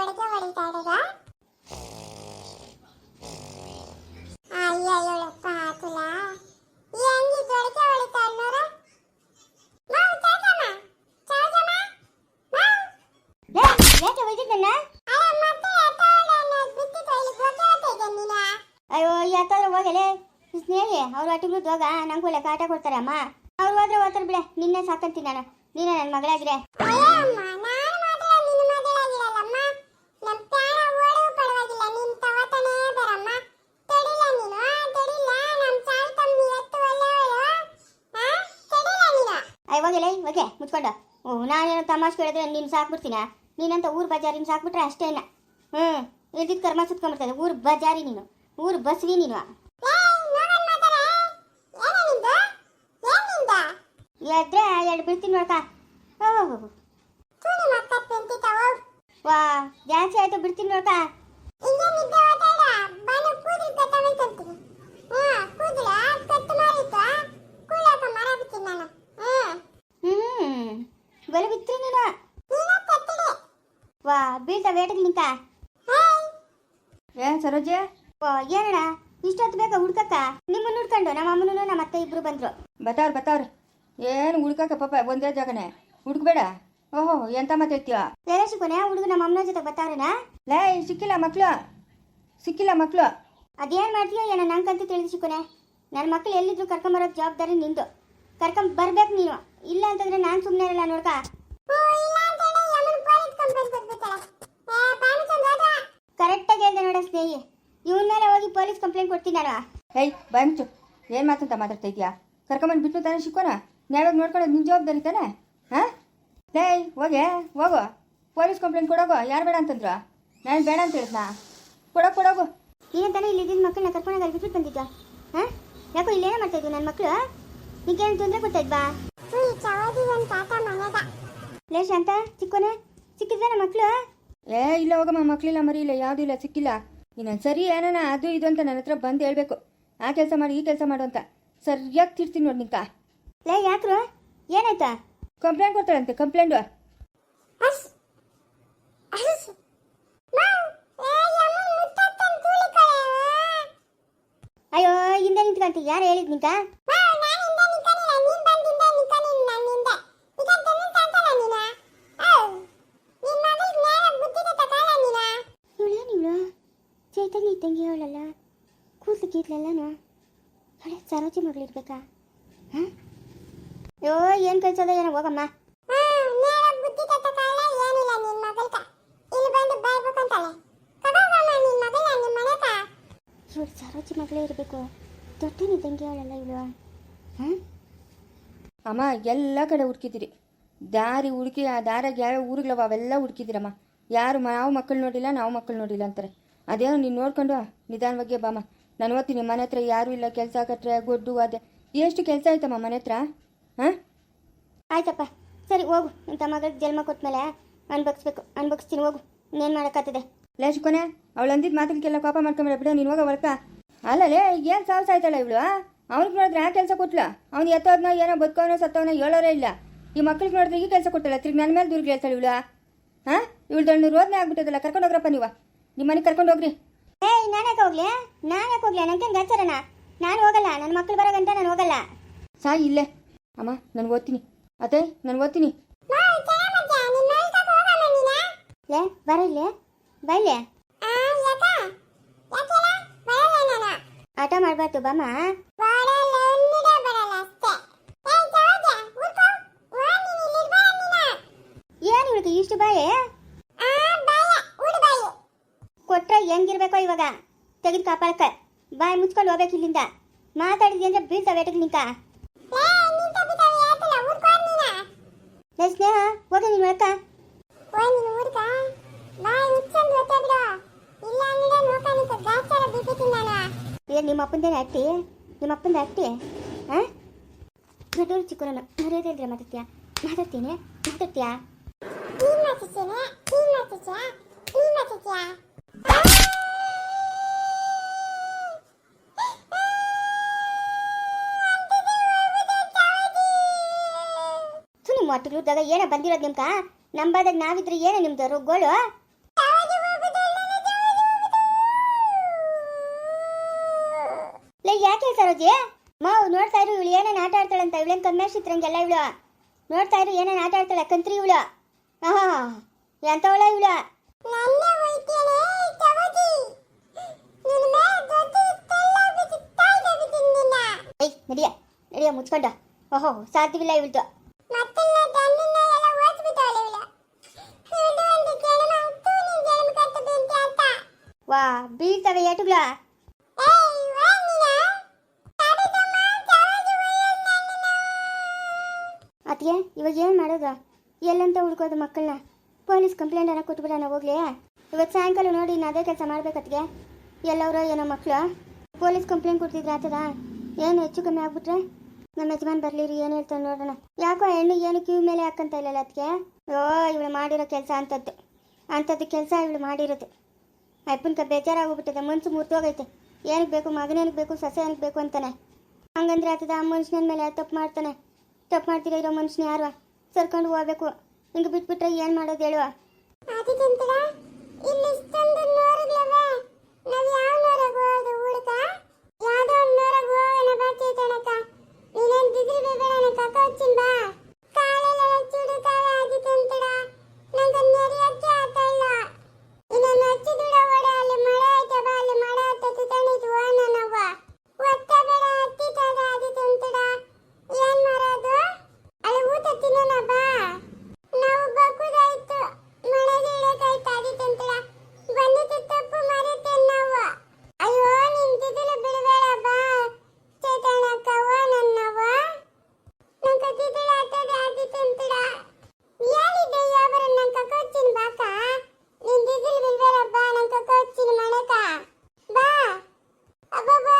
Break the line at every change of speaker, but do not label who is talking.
ಗೊಡಕೆ ಹೊಡಿತಾ ಇರೋದ? ಅಯ್ಯ ನೋಡ
ಯಾಕಾದ್ರೆ ಹೋಗಲೇ? ಸ್ನೇಹಿ ಅವ್ರ ಒಟ್ಟಿಗೆ ಹೋಗ ನಂಗೂ ಒಳ್ಳೆ ಕಾಟ ಕೊಡ್ತಾರೆ ಅಮ್ಮ ಅವ್ರು ಹೋದ್ರೆ ಓದ್ತಾರೆ ಬಿಡ ನಿನ್ನೆ ಸಾಕಂತೀನಿ ನಾನು. ನೀನೇ ನನ್ನ ಮಗಳಾಗಿರೆ
ನೀನು
ಓಕೆ, ಮುಚ್ಕೊಂಡು. ಓ, ನಾನೇನು ತಮಾಷೆ ಕೇಳಿದ್ರೆ ನೀನು ಸಾಕ್ಬಿಡ್ತೀನ? ನೀನಂತ ಊರು ಬಜಾರಿನ ಸಾಕ್ಬಿಟ್ರೆ ಇಲ್ಲ ಹ್ಞೂ ಇದಕ್ಕೆ ಕರ್ಮ ಸುತ್ಕೊಂಡ್ಬಿಡ್ತದೆ ಊರು ಬಜಾರಿ ನೀನು. ಊರು ಬಸ್ವಿ ನೀನು. ಎದ್ರೆ ಎರಡು ಬಿಡ್ತೀನಿ ನೋಡ್ಕ ವಾ, ಜಾಸ್ತಿ ಆಯ್ತು ಬಿಡ್ತೀನಿ ನೋಡ್ಕ
ಕೂದಲು ಕತ್ತವಂತಂತೀನಿ ಹಾ, ಕೂದಲ ಕಟ್ ಮಾರಿತ್ತು ಕೂಳಕ ಮರ ಬಿತ್ತೀನಿ ನಾನು.
ಬಲ ಬಿತ್ರಿ వా
బీట ಕತ್ತಿಡೆ
ವಾ ಬೀಳ್ತಾ ವೇಟಕ್ಕೆ ನಿಂಕ
ಹೇಯ್
ಏ ಸರೋಜೆ
ಏನಣ್ಣ? ಇಷ್ಟೊತ್ತು ಬೇಕಾ ಹುಡ್ಕಕ್ಕ? ನಿಮ್ಮನ್ನ ಹುಡ್ಕೊಂಡು ನಮ್ಮ ಅಮ್ಮನೂ ನಮ್ಮ ಅತ್ತೆ ಇಬ್ರು ಬಂದ್ರು.
ಬತಾವ್ರ ಬತಾವ್ರ ಏನು ಹುಡ್ಕಕ್ಕ ಪಾಪ ಒಂದೇ ಜಾಗನೆ. ಹುಡ್ಕಬೇಡ. ಓಹೋ ಎಂತ ಮಾತಾಡ್ತೀಯ?
ಎಲ್ಲ ಸಿಕ್ಕೋನೆ ಹುಡುಗ ನಮ್ಮ ಅಮ್ಮನ ಜೊತೆ ಬರ್ತಾವ್ರೇನ
ಲೇ ಸಿಕ್ಕಿಲ್ಲ ಮಕ್ಳು. ಸಿಕ್ಕಿಲ್ಲ ಮಕ್ಳು.
ಅದೇನ್ ಮಾಡ್ತೀಯ ಏನೋ ನಂಗಂತೂ ತಿಳಿದು ಸಿಕ್ಕೋನೆ ನನ್ನ ಮಕ್ಳು ಎಲ್ಲಿದ್ರು ಕರ್ಕೊಂಬರೋ ಜವಾಬ್ದಾರಿ ನಿಂದು. ಕರ್ಕೊಂಡ್ ಬರ್ಬೇಕು ನೀನು. ಇಲ್ಲ ಅಂತಂದ್ರೆ ನಾನು ಸುಮ್ಮನೆ ಇರಲ್ಲ ನೋಡ್ಕ.
ಓ ಇಲ್ಲ ಅಂತೇಳಿ ಯಮನ್ ಪೊಲೀಸ್ ಕಂಪ್ಲೇಂಟ್ ಕೊಟ್ಬಿಡ್ತಾಳೆ ಏ ಬಾನುಚಂದ್ ಹೋದ
ಕರೆಕ್ಟಾಗಿ ಹೇಳ್ದೆ ನೋಡ ಸ್ನೇಹಿ. ಇವನ್ ಮೇಲೆ ಹೋಗಿ ಪೊಲೀಸ್ ಕಂಪ್ಲೇಂಟ್ ಕೊಡ್ತೀನಿ ನಾನು.
ಹೇಯ್ ಬಾಯ್ ಮುಚ್ಚು ಏನು ಮಾತಂತ ಮಾತಾಡ್ತಾ ಇದೀಯಾ ಕರ್ಕೊಂಬಂದು ಬಿಟ್ಟು ತಾನೇ ಸಿಕ್ಕೋಣ ನ್ಯಾಯವಾಗಿ ನೋಡ್ಕೊಳ್ಳೋದು ನಿನ್ನ ಜವಾಬ್ದಾರಿ ತಾನೆ? ಹಾಂ? ಲೇಯ್ ಹೋಗೆ ಹೋಗು. ಪೊಲೀಸ್ ಕಂಪ್ಲೇಂಟ್ ಕೊಡೋಗು ಯಾರು ಬೇಡ ಅಂತಂದ್ರು? ನಾನು ಬೇಡ ಅಂತ ಹೇಳಿದ್ನಾ? ಕೊಡೋಗು ಕೊಡೋಗು.
ತಾನೇ ಇಲ್ಲಿ ಇದ್ದಿದ್ದ ಮಕ್ಕಳನ್ನ ಕರ್ಕೊಂಡೋಗಿ ಅಲ್ಲಿ ಬಿಟ್ಬಿಟ್ಟು ಬಂದಿದ್ದ ಹಾಂ? ಯಾಕೋ ಇಲ್ಲೇನೋ ಮಾಡ್ತಾ ಇದ್ವಿ ನನ್ನ ಮಕ್ಕಳು ನಿಗೇನು ತೊಂದರೆ ಕೊಡ್ತಾ
ತಾತ ಮನೆದ
ಲೇ ಶಾಂತ ಚಿಕ್ಕೋನೆ ಸಿಕ್ಕಿದ್ವಾ ನಮ್ಮ ಮಕ್ಕಳು
ಏ ಇಲ್ಲ ಹೋಗಮ್ಮ ಮಕ್ಕಳಿಲ್ಲ ಮರಿ ಇಲ್ಲ ಯಾವುದೂ ಇಲ್ಲ ಸಿಕ್ಕಿಲ್ಲ. ಇನ್ನೊಂದು ಸರಿ ಏನಾನ ಅದು ಇದು ಅಂತ ನನ್ನ ಹತ್ರ ಬಂದು ಹೇಳ್ಬೇಕು. ಆ ಕೆಲಸ ಮಾಡಿ ಈ ಕೆಲಸ ಮಾಡು ಅಂತ. ಸರಿಯಾಗಿ ತಿರ್ತೀನಿ ನೋಡಿ ನಿಂಕ
ಲೇ ಯಾಕ್ರು? ಏನಾಯ್ತಾ?
ಕಂಪ್ಲೇಂಟ್ ಕೊಡ್ತಾಳಂತೆ ಕಂಪ್ಲೇಂಟು.
ಅಯ್ಯೋ ಹಿಂದೆ ನಿಂತ್ಕಂತ ಯಾರು ಹೇಳಿದ್ ನಿಂಕ
ಮಾವು ನಾನು ಹಿಂದೆ ನಿಂಕನಿಲ್ಲ ನೀನ್ ಬಂದಿಂದ ನಿಂಕನಿಲ್ಲ ನನ್ನಿಂದ ಇದನ್ ತನ್ನ ತಾತಲ್ಲ ನೀನ ಔ ನಿನ್ ಮಗಳಿಗೆ ಜ್ಞಾನ ಬುದ್ಧಿ ತಕಾಲ ನೀನ
ಇವಳ ನೀನು ಚೈತನ್ಯ ಇದ್ದಂಗೆ ಅವಳಲ್ಲ. ಕೂದಲು ಗೀತ್ಲಲ್ಲನು ಹಳೆ ಸರೋಜಿ ಮಗಳಿರ್ಬೇಕಾ ಹಾಂ? ಅಯ್ಯೋ ಏನು ಕಳ್ಸೋದ? ಏನೋ ಹೋಗಮ್ಮ. ಇವಳು ಸರೋಜಿ ಮಗಳೇ ಇರಬೇಕು. ದೊಡ್ಡನಿದ್ದಂಗೆ ಅವಳಲ್ಲ ಇವಳು. ಹಾಂ?
ಅಮ್ಮ ಎಲ್ಲ ಕಡೆ ಹುಡುಕಿದ್ದೀರಿ. ದಾರಿ ಹುಡುಕಿ ಆ ದಾರಾಗ ಯಾವ್ಯಾವ ಊರುಗಳವ ಅವೆಲ್ಲ ಹುಡುಕಿದ್ದೀರಮ್ಮ. ಯಾರು ನಾವು ಮಕ್ಕಳು ನೋಡಿಲ್ಲ ನಾವು ಮಕ್ಕಳು ನೋಡಿಲ್ಲ ಅಂತಾರೆ. ಅದೇನೋ ನೀನು ನೋಡ್ಕೊಂಡು ನಿಧಾನವಾಗಿ ಬಾಮ ನಾನು ಓದ್ತೀನಿ. ಮನೆ ಹತ್ರ ಯಾರೂ ಇಲ್ಲ. ಕೆಲಸ ಕಟ್ಟರೆ ಗೊಡ್ಡು ಅದೇ ಎಷ್ಟು ಕೆಲಸ ಆಯ್ತಮ್ಮ ಮನೆ ಹತ್ರ? ಹಾಂ?
ಆಯ್ತಪ್ಪ. ಸರಿ ಹೋಗು. ಇಂಥ ಮಗಳಿಗೆ ಜನ್ಮ ಕೊಟ್ಮೇಲೆ ಅನ್ಭವಿಸ್ಬೇಕು. ಅನ್ಭವಿಸ್ತೀನಿ. ಹೋಗು. ಇನ್ನೇನು ಮಾಡೋಕ್ಕಾಗ್ತದೆ?
ಲೇಚ್ಕೊನೆ ಅವಳು ಅಂದಿದ್ದು ಮಾತಿಗೆಲ್ಲ ಕೋಪ ಮಾಡ್ಕೊಂಬಿಡ ಬಿಡ. ನೀನು ಹೋಗ ಅಲ್ಲ ಲೇ ಏನು ಸಾಹಸ ಆಯ್ತಾಳ ಇವಳು? ಅವ್ನಿಗೆ ನೋಡಿದ್ರೆ ಆ ಕೆಲಸ ಕೊಟ್ಲ. ಅವ್ನು ಎತ್ತೋದ್ನ ಏನೋ ಬದುಕೋನೋ ಸತ್ತವನೋ ಹೇಳೋರೇ ಇಲ್ಲ. ಈ ಮಕ್ಳಿಗೆ ನೋಡಿದ್ರೆ ಈ ಕೆಲಸ ಕೊಟ್ಟಲ್ಲ. ತಿರ್ಗಿ ನನ್ನ ಮೇಲೆ ದೂರಿಗೆ ಹೇಳ್ತಾಳೆ ಇವಳು. ಹಾಂ? ಇವಳು ದೊಡ್ಡ ರೋದನೆ ಆಗ್ಬಿಟ್ಟದಲ್ಲ. ಕರ್ಕೊಂಡು ಹೋಗ್ರಪ್ಪ ನೀವು. ನಿಮ್ಮ ಮನೆಗೆ ಕರ್ಕೊಂಡು ಹೋಗ್ರಿ.
ಏಯ್ ನಾನು ಯಾಕೆ ಹೋಗ್ಲಿ ನಾನು ಯಾಕೆ ಹೋಗ್ಲಿ? ನನಗೆ ಗಾಚಾರಣ ನಾನು ಹೋಗಲ್ಲ ನನ್ನ ಮಕ್ಕಳು ಬರೋ ಗಂಟ ನಾನು ಹೋಗಲ್ಲ.
ಸಾಯಿ ಇಲ್ಲೇ. ಅಮ್ಮ ನಾನು ಓದ್ತೀನಿ. ಅದೇ ನಾನು ಓದ್ತೀನಿ.
ಲೇ ಬರ ಇಲ್ಲಿ. ಬೈಲೆ
ಆ ಯಾಕ? ಯಾಕೆಲ್ಲ ಬರಲ್ಲ ನಾನು.
ಆಟ ಮಾಡಬಾರ್ದು ಬಾಮ
ಬರಲ್ಲ ಒಂದಿದೆ ಬರಲ್ಲ ಅಷ್ಟೇ ಏಯ್ ಚವಜ ಉಳ್ಕೋ ವಾ ನೀನ್ ಇಲ್ಲಿ ಬಾ ನೀನ
ಏನು ಇವಳಿಗೆ ಇಷ್ಟು ಬಾಯಿ
ಆ ಬಾಯ ಉಡ್ ಬಾಯಿ
ಕೊಟ್ರೆ ಹೆಂಗಿರ್ಬೇಕೋ ಇವಾಗ ತೆಗೆದು ಕಾಪಾಡಕ ಬಾಯಿ ಮುಚ್ಕೊಂಡು ಹೋಗ್ಬೇಕು ಇಲ್ಲಿಂದ. ಮಾತಾಡಿದ್ವಿ ಅಂದ್ರೆ ಬೀಳ್ತಾವೆ ವೇಟಕ್ಕೆ ನಿಂಕ?
ಲೇ
ಸ್ನೇಹ ಹೋಗ ನೀನು ಅಕ್ಕ ಏನು ನಿಮ್ಮ ಅಪ್ಪಂದೇನೆ ಅಟ್ಟಿ ನಿಮ್ಮ ಅಪ್ಪಂದ ಅಟ್ಟಿ ಹಾಂ ದೊಡ್ಡವರು ಚಿಕ್ಕವರನ್ನು ಮರ್ಯಾದೆ ಇದ್ರೆ ಮಾತಾಡ್ತೀಯಾ? ಮಾತಾಡ್ತೀನಿ. ಮಾತಾಡ್ತೀಯಾ?
ನೀನ್
ನಿಮ್ಮ ಒಟ್ಟಿಗೆ ಇದ್ದಾಗ ಏನೋ ಬಂದಿರೋದು ನಿಮ್ಗ? ನಂಬಾದಾಗ ನಾವಿದ್ರೆ ಏನೋ ನಿಮ್ದು ರುಗ್ಗೋಳು?
ಲೈ ಯಾಕೆ ಸರೋಜಿ ಮಾವು ನೋಡ್ತಾ ಇರು ಇವಳು ಏನೇನು ಆಟ ಆಡ್ತಾಳೆ ಅಂತ. ಇವಳೇನು ಕಮ್ಮಿ ಚಿತ್ರಂಗೆಲ್ಲ ಇವಳು. ನೋಡ್ತಾ ಇರು ಏನೇನು ಆಟ ಆಡ್ತಾಳೆ. ಕಂತ್ರಿ ಇವಳು. ಆಹಾ ಎಂತವಳ ಇವಳು? ನಡಿಯ ನಡಿಯ ಮುಚ್ಕೊಂಡ. ಓಹೋ ಸಾಧ್ಯವಿಲ್ಲ ಇವಳ್ದು. ವಾ ಬೀಳ್ತವೆ ಏಟುಗಳ ಅದಕ್ಕೆ ಇವಾಗ ಏನು ಮಾಡೋದು? ಎಲ್ಲಂತ ಹುಡ್ಕೋದು ಮಕ್ಕಳನ್ನ. ಪೊಲೀಸ್ ಕಂಪ್ಲೇಂಟ್ ಅನ್ನ ಕೊಟ್ಬಿಡೋಣ ಹೋಗ್ಲಿ. ಇವತ್ತು ಸಾಯಂಕಾಲ ನೋಡಿ ಇನ್ನು ಅದೇ ಕೆಲಸ ಮಾಡ್ಬೇಕತ್ಗೆ ಎಲ್ಲವರೋ ಏನೋ ಮಕ್ಕಳು. ಪೊಲೀಸ್ ಕಂಪ್ಲೇಂಟ್ ಕೊಡ್ತಿದ್ರೆ ಆತದ? ಏನು ಹೆಚ್ಚು ಕಮ್ಮಿ ಆಗ್ಬಿಟ್ರೆ? ನಮ್ಮ ಯಜಮಾನ್ ಬರ್ಲಿರಿ, ಏನು ಹೇಳ್ತಾನೆ ನೋಡೋಣ. ಯಾಕೋ ಹೆಣ್ಣು ಏನು ಕ್ಯೂ ಮೇಲೆ ಹಾಕಂತ ಇಲ್ಲಲ್ಲ ಅದಕ್ಕೆ? ಓ, ಇವಳು ಮಾಡಿರೋ ಕೆಲಸ ಅಂಥದ್ದು ಅಂಥದ್ದು ಕೆಲಸ ಇವಳು ಮಾಡಿರೋದು. ಅಪ್ಪನ್ಕ ಬೇಜಾರಾಗೋಗ್ಬಿಟ್ಟಿದೆ ಮನ್ಸು ಮುರಿದೋಗೈತೆ. ಏನಕ್ಕೆ ಬೇಕು ಮಗನೇನಕ್ಕೆ ಬೇಕು, ಸೊಸೆ ಏನಕ್ಕೆ ಬೇಕು ಅಂತಾನೆ. ಹಂಗಂದ್ರೆ ಆತದ ಆ ಮನುಷ್ಯನ ಮೇಲೆ ತಪ್ಪು ಮಾಡ್ತಾನೆ? ತಪ್ಪು ಮಾಡ್ತೀರ ಇರೋ ಮನುಷ್ಯನ ಯಾರು? ಸರ್ಕೊಂಡು ಹೋಗ್ಬೇಕು. ಹಿಂಗೆ ಬಿಟ್ಬಿಟ್ರೆ ಏನು ಮಾಡೋದು ಹೇಳುವ?
Baba.